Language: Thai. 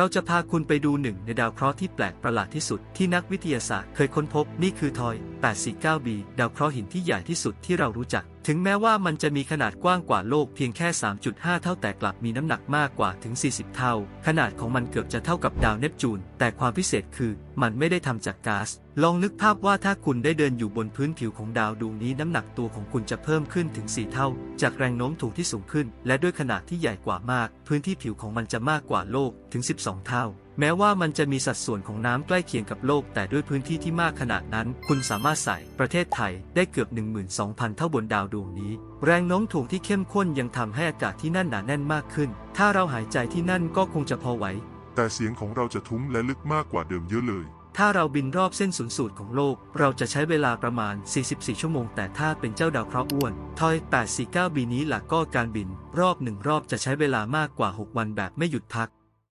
เราจะพาคุณไปดูหนึ่งในดาวเคราะห์ที่แปลกประหลาดที่สุดที่นักวิทยาศาสตร์เคยค้นพบ นี่คือทอย 849b ดาวเคราะห์หินที่ใหญ่ที่สุดที่เรารู้จักถึงแม้ว่ามันจะมีขนาดกว้างกว่าโลกเพียงแค่ 3.5 เท่าแต่กลับมีน้ำหนักมากกว่าถึง 40 เท่า ขนาดของมันเกือบจะเท่ากับดาวเนปจูน แต่ความพิเศษคือมันไม่ได้ทำจากก๊าซ ลองนึกภาพว่าถ้าคุณได้เดินอยู่บนพื้นผิวของดาวดวงนี้น้ำหนักตัวของคุณจะเพิ่มขึ้นถึง 4 เท่า จากแรงโน้มถ่วงที่สูงขึ้น และด้วยขนาดที่ใหญ่กว่ามาก พื้นที่ผิวของมันจะมากกว่าโลกถึง 12 เท่า แม้ว่ามันจะมีสัดส่วนของน้ำใกล้เคียงกับโลก แต่ด้วยพื้นที่ที่มากขนาดนั้น คุณสามารถใส่ประเทศไทยได้เกือบ 12,000 เท่าบนดาวดวงนี้ แรงโน้มถ่วงที่เข้มข้นยังทำให้อากาศที่นั่นหนาแน่นมากขึ้น ถ้าเราหายใจที่นั่นก็คงจะพอไหว แต่เสียงของเราจะทุ้มและลึกมากกว่าเดิมเยอะเลย ถ้าเราบินรอบเส้นศูนย์สูตรของโลก เราจะใช้เวลาประมาณ 44 ชั่วโมง แต่ถ้าเป็นเจ้าดาวเคราะห์อ้วนทอย 849 บีนี้หลักก็การบิน รอบหนึ่งรอบจะใช้เวลามากกว่า 6 วันแบบไม่หยุดพัก